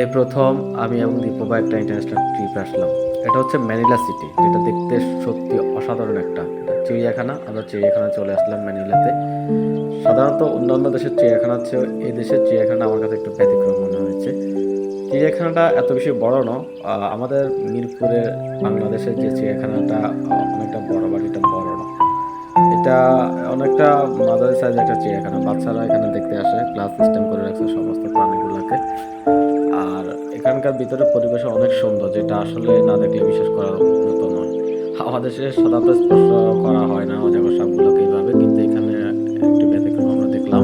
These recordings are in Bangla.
এই প্রথম আমি এবং দীপবা একটা ইন্টারন্যাশনাল ট্রিপে আসলাম। এটা হচ্ছে ম্যানিলা সিটি যেটা দেখতে সত্যি অসাধারণ একটা। এটা চিড়িয়াখানা, আমরা চিড়িয়াখানা চলে আসলাম ম্যানিলাতে সাধারণত অন্যান্য দেশের চিড়িয়াখানা চেয়েও এই দেশের চিড়িয়াখানা আমার কাছে একটু ব্যতিক্রম মনে হয়েছে। চিড়িয়াখানাটা এত বেশি বড় ন আমাদের মিরপুরের বাংলাদেশের যে চিড়িয়াখানাটা অনেকটা বড় বাড়িটা বড় না এটা অনেকটা মাদারি সাইজ একটা চিড়িয়াখানা। বাচ্চারা এখানে দেখতে আসে ক্লাস সিস্টেম করে রাখছে সমস্ত প্রাণীগুলোকে। আর এখানকার ভিতরে পরিবেশ অনেক সুন্দর, যেটা আসলে না দেখলে বিশ্বাস করার মতো নয়। আমাদের দেশে সাধারণত স্পর্শ করা হয় না অজাগর সাপগুলোকে এইভাবে, কিন্তু এখানে একটু ব্যতিক্রম আমরা দেখলাম।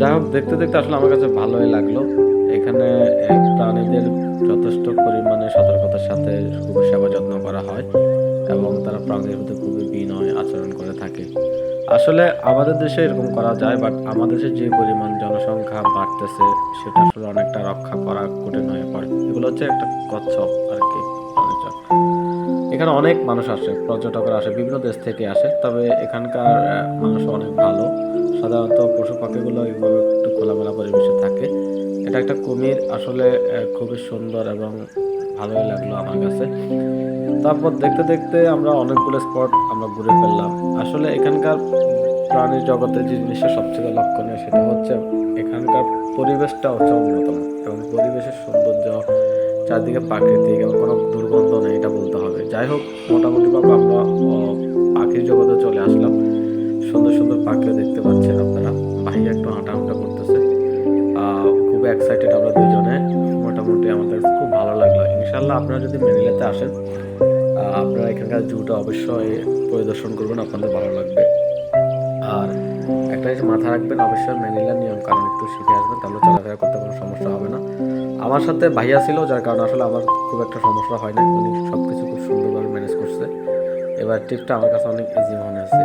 যাই হোক, দেখতে দেখতে আসলে আমার কাছে ভালোই লাগল। এখানে প্রাণীদের যথেষ্ট পরিমাণে সতর্কতার সাথে খুবই সেবা যত্ন করা হয়, এবং তারা প্রাণীদের প্রতি খুবই বিনয় আচরণ করে থাকে। আসলে আমাদের দেশে এরকম করা যায় বাট আমাদের দেশে যে পরিমাণ জনসংখ্যা বাড়তেছে, সেটা আসলে অনেকটা রক্ষা করা কঠিন হয়ে পড়ে। এগুলো হচ্ছে একটা কচ্ছপ আর কি এখানে অনেক মানুষ আসে, পর্যটকরা আসে, বিভিন্ন দেশ থেকে আসে, তবে এখানকার মানুষ অনেক ভালো। সাধারণত পশু পাখিগুলো এইভাবে একটু খোলামেলা পরিবেশে থাকে। এটা একটা কুমির, আসলে খুবই সুন্দর এবং ভালোই লাগল আমার কাছে। তারপর দেখতে দেখতে আমরা অনেকগুলো স্পট আমরা ঘুরে ফেললাম। আসলে এখানকার প্রাণী জগতে যে জিনিসটা সবচেয়ে লক্ষণীয় সেটা হচ্ছে এখানকার পরিবেশটা হচ্ছে অন্যতম এবং পরিবেশের সৌন্দর্য, চারদিকে প্রাকৃতিক এবং কোনো দুর্গন্ধ নেই এটা বলতে হবে। যাই হোক, মোটামুটিভাবে আমরা পাখির জগতে চলে আসলাম। সুন্দর সুন্দর পাখিও দেখতে ইনশাল্লাহ আপনারা যদি মেনিলাতে আসেন আপনারা এখানকার জুটা অবশ্যই পরিদর্শন করবেন, আপনাদের ভালো লাগবে। আর একটা জিনিস মাথা রাখবেন, অবশ্যই ম্যানিলার নিয়ম, কারণ একটু শিখে আসবেন, তাহলে চলাফেরা করতে কোনো সমস্যা হবে না। আমার সাথে ভাইয়া ছিল, যার কারণে আসলে আমার খুব একটা সমস্যা হয় না উনি সব কিছু খুব সুন্দরভাবে ম্যানেজ করছে। এবার ট্রিপটা আমার কাছে অনেক ইজি মনে আছে।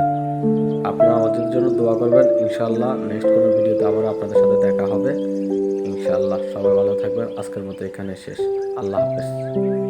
আপনারা আমাদের জন্য দোয়া করবেন ইনশাল্লাহ নেক্সট কোনো ভিডিওতে আবার আপনাদের সাথে দেখা হবে। ইনশাল্লাহ সবাই ভালো থাকবেন। আজকের মতো এখানে শেষ। আল্লাহ হাফেজ।